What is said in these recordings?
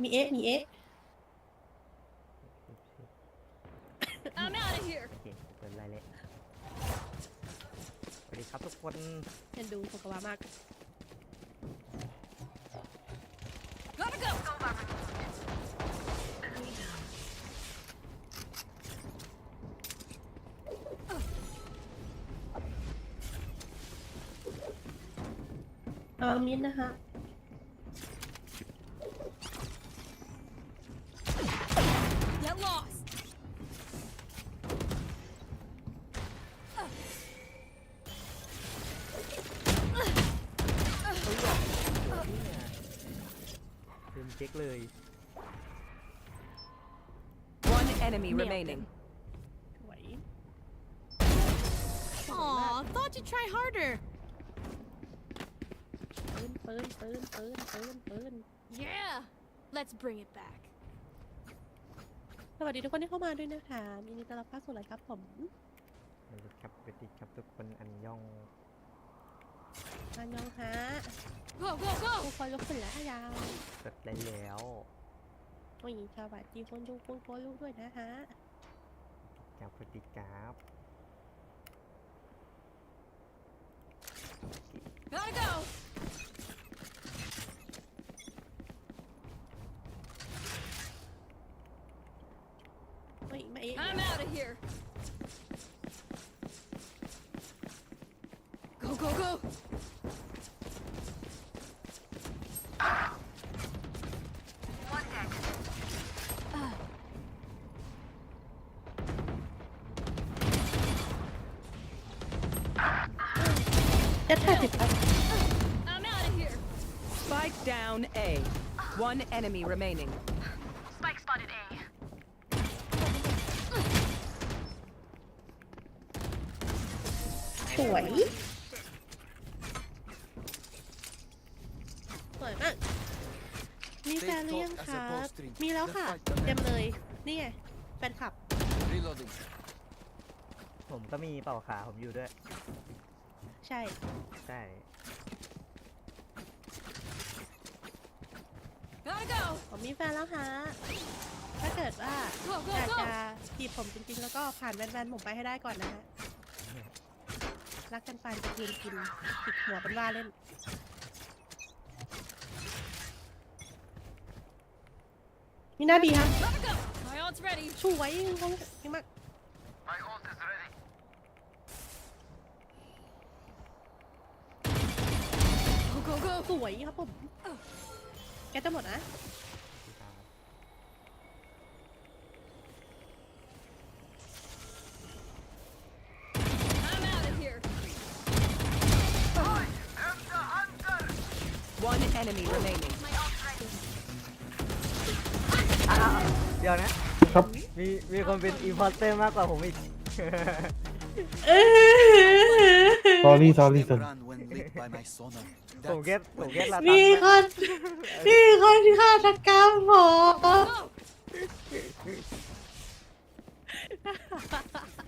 มีเอ๊ะมีเอ๊ะ I'm out of here. โอเคเปิดไลน์เลยสวัสดีครับทุกคนเอ็นดูโคกาวามาก Gotta go. ระวังมิดนะคะ เช็คเลย One enemy remaining. สวย Aw, thought you'd try harder. ปืนปืนปืนปืนปืนปืน Yeah. Let's bring it back. สวัสดีทุกคนที่เข้ามาด้วยนะคะยินดีต้อนรับเข้าสู่รายการผมสวัสดีครับสวัสดีครับทุกคนอันย่อง อันยองฮะ Go, go, go. ผู้คอยลุกขึ้นแล้วยาวกดไลน์แล้วผู้หญิงสวัสดีคนดูคุณโคลูกด้วยนะฮะครับสวัสดีครับ Gotta go. ผู้หญิงมาเอ๊ะ I'm out of here. จ็ดห้าสิบครับ I'm out of here. Spike down A. One enemy remaining. Spike spotted A. สวยสวยมาก มีแฟนหรือยังครับ มีแล้วค่ะ เต็มเลย นี่ไง แฟนคลับ Reloading. ผมก็มีเป่าขาผมอยู่ด้วย ใช่ ใช่ Gotta go. ผมมีแฟนแล้วฮะ ถ้าเกิดว่า Go, อยาก go, จะ go. จีบผมจริงๆ แล้วก็ผ่านแวนๆผมไปให้ได้ก่อนนะฮะ รักกันปานจะยืนกินติดหัวเป็นว่าเล่นมีหน้าบีครับ Gotta go. My ult's ready. ช่วยเขาดีมาก My ult is โกสวยครับผม แกจะหมดนะเดี๋ยวนะ ครับ มีมีคนเป็นอีพอสเตอร์มากกว่าผมอีกตอลีต sorry sorry sir run when lit by my sonar. ผมแค่ผมแค่ลาตัมีนคน มีคนฆาตกรรมผม Go.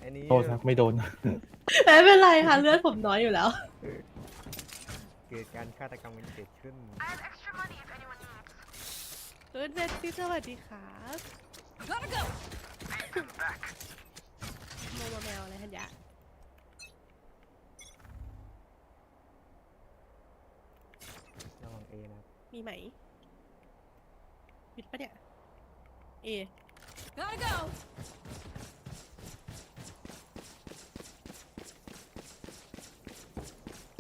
อันนี้โทษครับไม่โดน ไม่เป็นไรค่ะเลือดผมน้อยอยู่แล้ว เกิดการฆาตกรรมกันเกิดขึ้น I have extra money if anyone needs. เอิร์ธเบสซี่สวัสดีครับ Gotta go. โมโมแมวอะไรทันยะระ มีไหมปิดปะเนี่ย เอ Gotta go.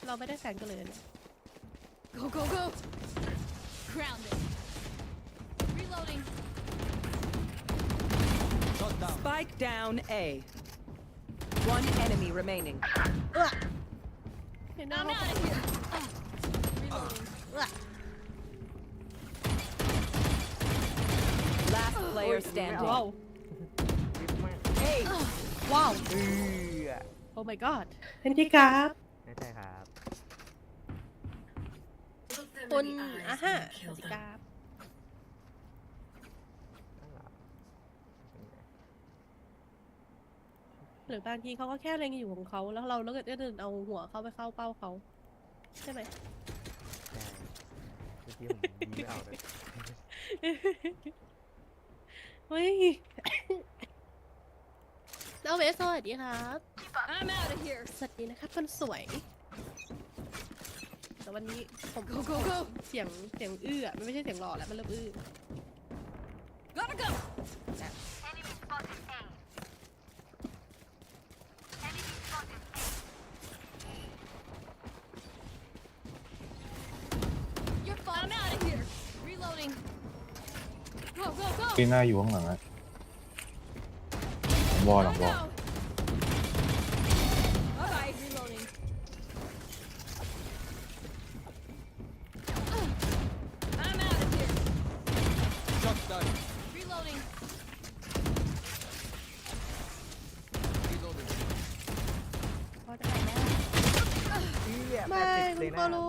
เราไม่ได้แฟนกันเลยนะ Go, go, go. Grounded. Reloading. Shot down. Spike down A. One enemy remaining. เห็นหน้า I'm เรา out of here. Reloading. Player ว้าว standing. รีบมาก A. ว้าวเออโอ้ my god เห็นที่ครับไม่ใช่ครับคุณอะฮะสวัสดีครับนั่นเหรอเป็นไงหรือบางทีเขาก็แค่เล็งอยู่ของเขาแล้วเราแล้วก็เดินเอาหัวเข้าไปเข้าเป้าเขาใช่ไหมใช่เมื่อกี้ผมยิ้มไม่เอาเลย เฮ้ยน้องเวสสวัสดีครับ I'm out of here. สวัสดีนะครับคนสวย แต่วันนี้ผม Go, go, go. เสียงเสียงอื้ออะมันไม่ใช่เสียงหล่อแล้วมันเริ่มอื้อ Gotta go. Enemy spotted A. Enemy spotted A. You're fine. I'm out of here. Reloading. Go, go, go. ปีหน้าอยู่ข้างหลังอะหลังวอลหลัง Gotta วอล go. Bye bye. Reloading. I'm out of here. Shot down. Reloading. Reloading. พอจะไปแล้วเหี้ยแปไม่ดสิบคุเลณยก็นะรู้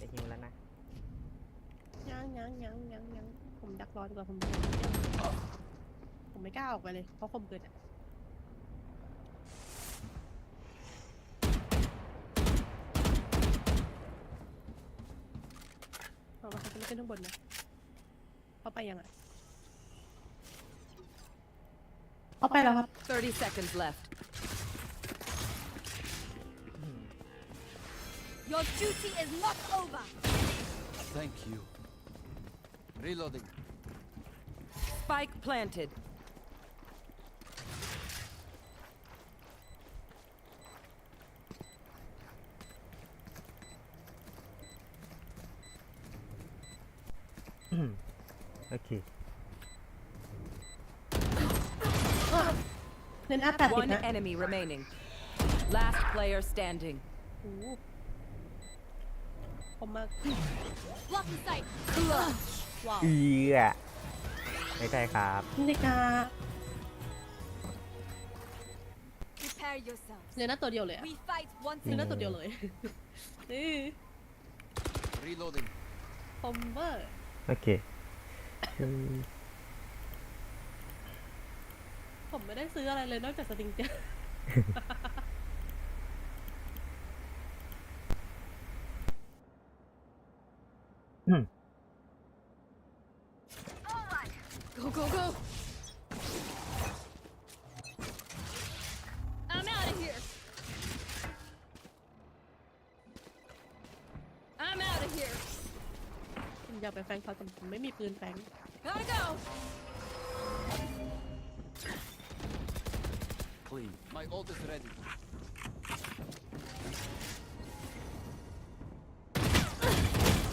จะหิวแล้วนะ ยังยังยังยังยังผมดัก รอดีกว่าผมผมไม่กล้าออกไปเลย เพราะคมเกินอะเอาละเขาจะไม่ขึ้นข้างบนนะเขาไปยังอะเขาไปแล้วครับ 30 seconds left. Your duty is not over. Thank you. Reloading. Spike planted. Hmm. โอเค เน้นอัพแปดสิบ One นะ enemy remaining. Last player standing. โอ้โหผมมา Blocking sight. ว้าว เอือ ไม่ใช่ครับ นี่กา Prepare yourselves. เนื้อหน้าตัวเดียวเลยอะ We fight once เนื้อห again. น้าตัวเดียวเลยนี่ Reloading. คอมเบอร์โอเคอืมผมไม่ได้ซื้ออะไรเลยนอกจากสติงเจอร์ Go, go, go. I'm out of here. I'm out of here. ผมอยากไปแฟงเขาแต่ผมไม่มีปืนแฟง Gotta go. Clean. My ult is ready.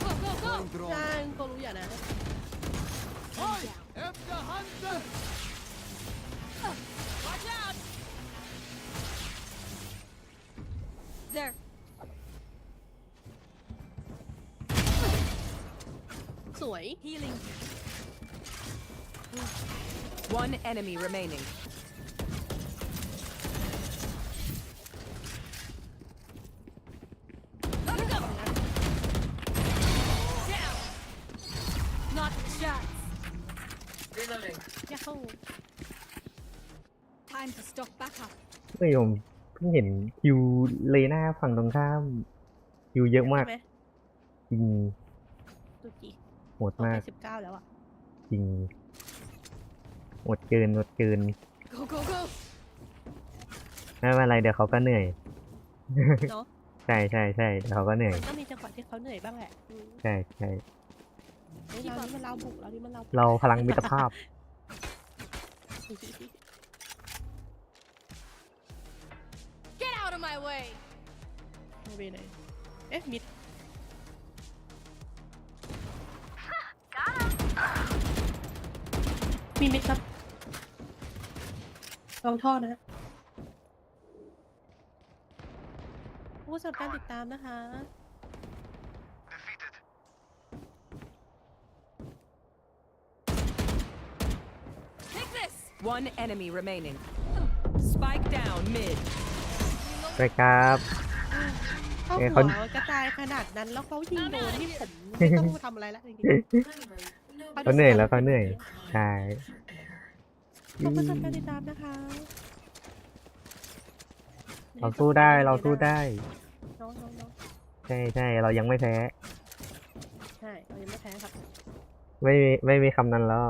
Go, go, go. Throwing drone. ใช่ก็รู้อย่านะ Oi! Am the Hunter! Watch out! There. Healing. One enemy remaining. อย่าเข้า Time to stock back up. เฮ้ยผมเพิ่งเห็นคิวเลน่าฝั่งตรงข้ามคิวเยอะมากใช่ไหมจริงดูจีโหดเขามาไปกสิบเก้าแล้วอะ จริงโหดเกินโหดเกิน Go, go, go. ไม่เป็นไรเดี๋ยวเขาก็เหนื่อย เนาะใช่ใช่ใช่เดี๋ยวเขาก็เหนื่อย มันต้องมีจังหวะที่เขาเหนื่อยบ้างแหละอืมใช่ใช่เฮ้ยเรานี่มันเราบุกเรานี่มันเราบุกเราพลังมิตรภาพ Get out of my way. เอาไปไหนเอ๊ะมิด มีมิดครับลองท่อนะฮะผู้สำหรับการติดตามนะคะ One enemy remaining. Spike down mid. ไปครับ เข้าเอ๊ะหัเขาวกระจายขนาดนั้นแล้วเขายิงโดนที่ผมไม่ต้องทำอะไรแล้วจริงๆเขาเหนื่อยแล้วเขาเหนื่อย ใช่ ขอบคุณสำหรับการติดตามนะคะเราสู้ได้เราสู้ได้ น้องน้องน้องใช่ใช่เรายังไม่แพ้ ใช่เรายังไม่แพ้ครับ ไม่มีไม่มีคำนั้นแล้ว